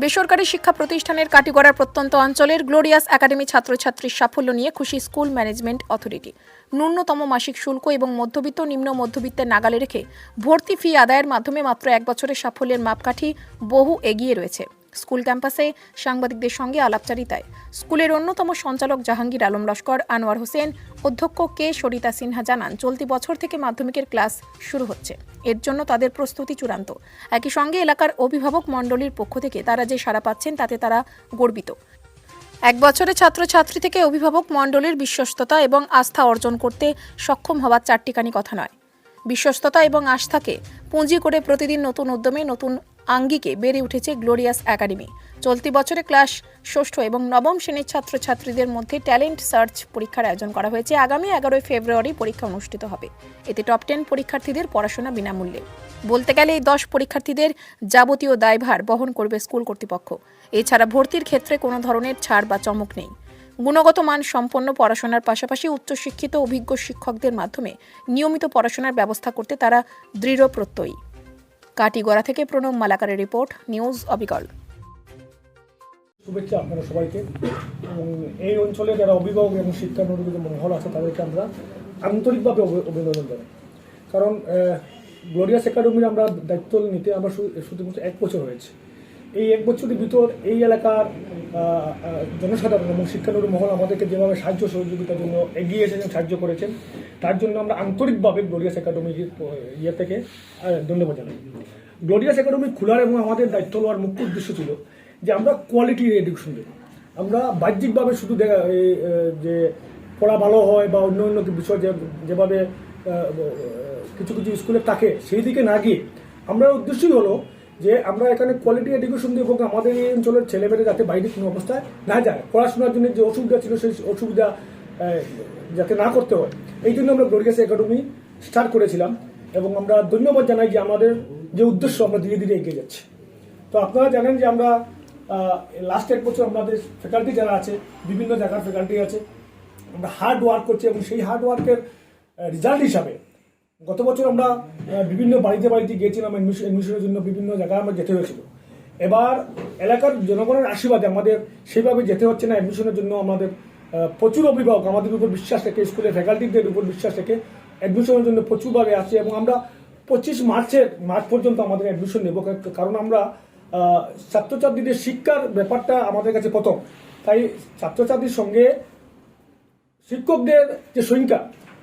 বেসরকারি শিক্ষা প্রতিষ্ঠানের কাটিগড়ার প্রত্যন্ত অঞ্চলের গ্লোরিয়াস একাডেমি ছাত্রছাত্রীর সাফল্য নিয়ে খুশি স্কুল ম্যানেজমেন্ট অথরিটি। ন্যূনতম মাসিক শুল্ক এবং মধ্যবিত্ত নিম্ন মধ্যবিত্তের নাগালে রেখে ভর্তি ফি আদায়ের মাধ্যমে মাত্র এক বছরের সাফল্যের মাপকাঠি বহু এগিয়ে রয়েছে। স্কুল ক্যাম্পাসে সাংবাদিকদের সঙ্গে আলাপচারিতায়। স্কুলের অন্যতম সঞ্চালক জাহাঙ্গীর আলম লস্কর, আনোয়ার হোসেন, অধ্যক্ষ কে সরিতা সিনহা জানান, চলতি বছর থেকে মাধ্যমিকের ক্লাস শুরু হচ্ছে। এর জন্য তাদের প্রস্তুতি চূড়ান্ত। একই সঙ্গে এলাকার অভিভাবক মণ্ডলীর পক্ষ থেকে তারা যে সাড়া পাচ্ছেন, তাতে তারা গর্বিত। এক বছরে ছাত্রছাত্রী থেকে অভিভাবক মণ্ডলীর বিশ্বস্ততা এবং আস্থা অর্জন করতে সক্ষম হওয়ার চারটিখানি কথা নয়। বিশ্বস্ততা এবং আস্থাকে পুঁজি করে প্রতিদিন নতুন উদ্যমে নতুন আঙ্গিকে বেড়ে উঠেছে গ্লোরিয়াস একাডেমি। চলতি বছরে ক্লাস ষষ্ঠ এবং নবম শ্রেণির ছাত্রছাত্রীদের মধ্যে ট্যালেন্ট সার্চ পরীক্ষার আয়োজন করা হয়েছে। আগামী এগারোই ফেব্রুয়ারি পরীক্ষা অনুষ্ঠিত হবে। এতে টপ টেন পরীক্ষার্থীদের পড়াশোনা বিনামূল্যে। বলতে গেলে, এই দশ পরীক্ষার্থীদের যাবতীয় দায়ভার বহন করবে স্কুল কর্তৃপক্ষ। এছাড়া ভর্তির ক্ষেত্রে কোনো ধরনের ছাড় বা চমক নেই। গুণগত মান সম্পন্ন পড়াশোনার পাশাপাশি উচ্চশিক্ষিত অভিজ্ঞ শিক্ষকদের মাধ্যমে নিয়মিত পড়াশোনার ব্যবস্থা করতে তারা দৃঢ় প্রত্যয়ী কাটিগড়া থেকে প্রণব মালাকারের রিপোর্ট, নিউজ অবিকল। শুভেচ্ছা আপনারা সবাইকে। এবং এই অঞ্চলে যারা অভিভাবক এবং শিক্ষা যে মহল আছে, তাদেরকে আমরা আন্তরিকভাবে অভি- অভিনন্দন জানাই। কারণ গ্লোরিয়াস একাডেমির আমরা দায়িত্ব নিতে আমরা শুধুমাত্র এক বছর হয়েছে। এই এক বছরের ভিতর এই এলাকার জনসাধারণ এবং শিক্ষানুরী মহল আমাদেরকে যেভাবে সাহায্য সহযোগিতার জন্য এগিয়ে এসেছেন সাহায্য করেছেন তার জন্য আমরা আন্তরিকভাবে গ্লোরিয়াস একাডেমির ইয়ে থেকে ধন্যবাদ জানাই। গ্লোরিয়াস একাডেমি খোলার এবং আমাদের দায়িত্ব নেওয়ার মুখ্য উদ্দেশ্য ছিল যে আমরা কোয়ালিটি এডুকেশন দেব। আমরা বাহ্যিকভাবে শুধু দেখা এই, যে পড়া ভালো হয় বা অন্য অন্য বিষয় যে যেভাবে কিছু কিছু স্কুলে থাকে সেই দিকে না গিয়ে আমরা উদ্দেশ্যই হলো যে আমরা এখানে কোয়ালিটি এডুকেশন দেবো আমাদের এই অঞ্চলের ছেলেমেয়েরা যাতে বাইরে কোনো অবস্থায় না যায়, পড়াশোনার জন্য যে অসুবিধা ছিল সেই অসুবিধা যাতে না করতে হয়। এই জন্য আমরা গ্লোরিয়াস একাডেমি স্টার্ট করেছিলাম এবং আমরা ধন্যবাদ জানাই যে আমাদের যে উদ্দেশ্য আমরা ধীরে ধীরে এগিয়ে যাচ্ছি। তো আপনারা জানেন যে আমরা লাস্ট এক বছর আমাদের ফ্যাকাল্টি যারা আছে, বিভিন্ন জায়গার ফ্যাকাল্টি আছে, আমরা হার্ড ওয়ার্ক করছি এবং সেই হার্ড ওয়ার্কের রেজাল্ট হিসাবে গত বছর আমরা বিভিন্ন বাড়িতে বাড়িতে গিয়েছিলাম এডমিশন এডমিশনের জন্য বিভিন্ন জায়গায় আমরা যেতে হয়েছিল। এবার এলাকার জনগণের আশীর্বাদে আমাদের সেভাবে যেতে হচ্ছে না এডমিশনের জন্য আমাদের প্রচুর অভিভাবক, আমাদের উপর বিশ্বাস রেখে স্কুলের ফ্যাকাল্টিদের উপর বিশ্বাস রেখে অ্যাডমিশনের জন্য প্রচুরভাবে আসছে এবং আমরা পঁচিশ মার্চের মার্চ পর্যন্ত আমাদের অ্যাডমিশন নেব। কারণ আমরা ছাত্রছাত্রীদের শিক্ষার ব্যাপারটা আমাদের কাছে প্রথম। তাই ছাত্রছাত্রীর সঙ্গে শিক্ষকদের যে সংখ্যা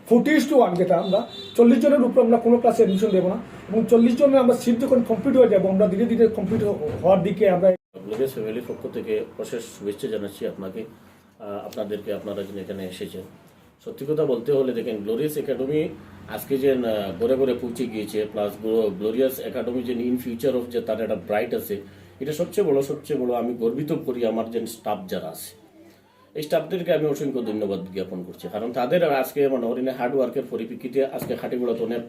ফোর্টি টু ওয়ান যেটা আমরা চল্লিশ জনের উপর আমরা কোনো ক্লাসে অ্যাডমিশন দেবো না এবং চল্লিশ জনের আমরা সিট যখন কমপ্লিট হয়ে যাব, আমরা ধীরে ধীরে কমপ্লিট হওয়ার দিকে আমরা গ্লোরিয়াস ফ্যামিলির পক্ষ থেকে অশেষ শুভেচ্ছা জানাচ্ছি আপনাকে আপনাদেরকে, আপনারা এখানে এসেছেন। সত্যি কথা বলতে হলে দেখেন গ্লোরিয়াস একাডেমি আজকে যে ঘরে ঘরে পৌঁছে গিয়েছে প্লাস গ্লোরিয়াস একাডেমি যে ইন ফিউচার অফ যে তার একটা ব্রাইট আছে, এটা সবচেয়ে বড় সবচেয়ে বড় আমি গর্বিত করি আমার যে স্টাফ যারা আছে। স্টাফদেরকে আমি অসংখ্য ধন্যবাদ জ্ঞাপন করছি। কারণ তাদের আজকে মানে হরিণে হার্ড ওয়ার্কের পরিপ্রেক্ষিতে আজকে খাটিগুলোতে অনেক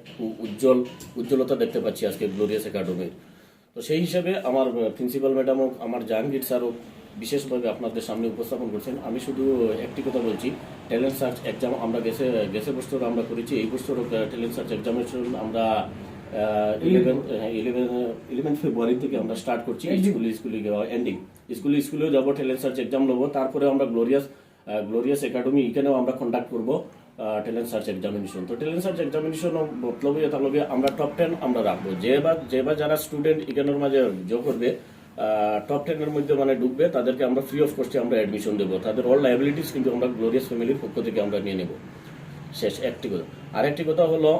উজ্জ্বল, উজ্জ্বলতা দেখতে পাচ্ছি আজকে গ্লোরিয়াস একাডেমির তো সেই হিসাবে আমার প্রিন্সিপাল ম্যাডামও আমার জাহাঙ্গীর স্যারও বিশেষভাবে আপনাদের সামনে উপস্থাপন করছেন। আমি শুধু একটি কথা বলছি ট্যালেন্ট সার্চ এক্সাম আমরা গেছে গেছে বছর আমরা করেছি, এই বছর ট্যালেন্ট সার্চ এক্সামিনেশন আমরা ইলেভেন ইলেভেন ইলেভেন ফেব্রুয়ারি থেকে আমরা স্টার্ট করছি স্কুল স্কুলে এন্ডিং স্কুল স্কুলেও যাব ট্যালেন্ট সার্চ এক্সাম নেব তারপরে আমরা গ্লোরিয়াস গ্লোরিয়াস একাডেমি এখানেও আমরা কন্ডাক্ট করব ট্যালেন্ট সার্চ এক্সামিনেশন তো ট্যালেন্ট সার্চ এক্সামিনেশন মতলব তাহলে আমরা টপ টেন আমরা রাখব। যে বা যে বা যারা স্টুডেন্ট এখানের মাঝে যোগ করবে টপ টেনের মধ্যে মানে ঢুকবে তাদেরকে আমরা ফ্রি অফ কস্টে আমরা অ্যাডমিশন দেবো। তাদের অল লাইবিলিটিস কিন্তু আমরা গ্লোরিয়াস ফ্যামিলির পক্ষ থেকে আমরা নিয়ে নেব। শেষ একটি কথা। আরেকটি কথা হলো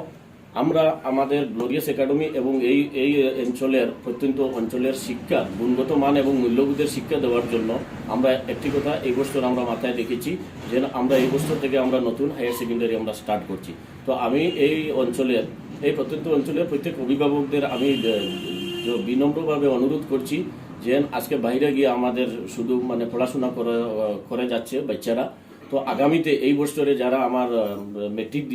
আমরা আমাদের গ্লোরিয়াস একাডেমি এবং এই এই অঞ্চলের, প্রত্যন্ত অঞ্চলের শিক্ষা, গুণগত মান এবং মূল্যবোধের শিক্ষা দেওয়ার জন্য আমরা একটি কথা এই বছর আমরা মাথায় রেখেছি যে আমরা এই বছর থেকে আমরা নতুন হায়ার সেকেন্ডারি আমরা স্টার্ট করছি। তো আমি এই অঞ্চলের, এই প্রত্যন্ত অঞ্চলের প্রত্যেক অভিভাবকদের আমি বিনম্রভাবে অনুরোধ করছি যে আজকে বাইরে গিয়ে আমাদের শুধু মানে পড়াশোনা করে করে যাচ্ছে বাচ্চারা। তো আগামীতে এই বছরে যারা আমার মেট্রিক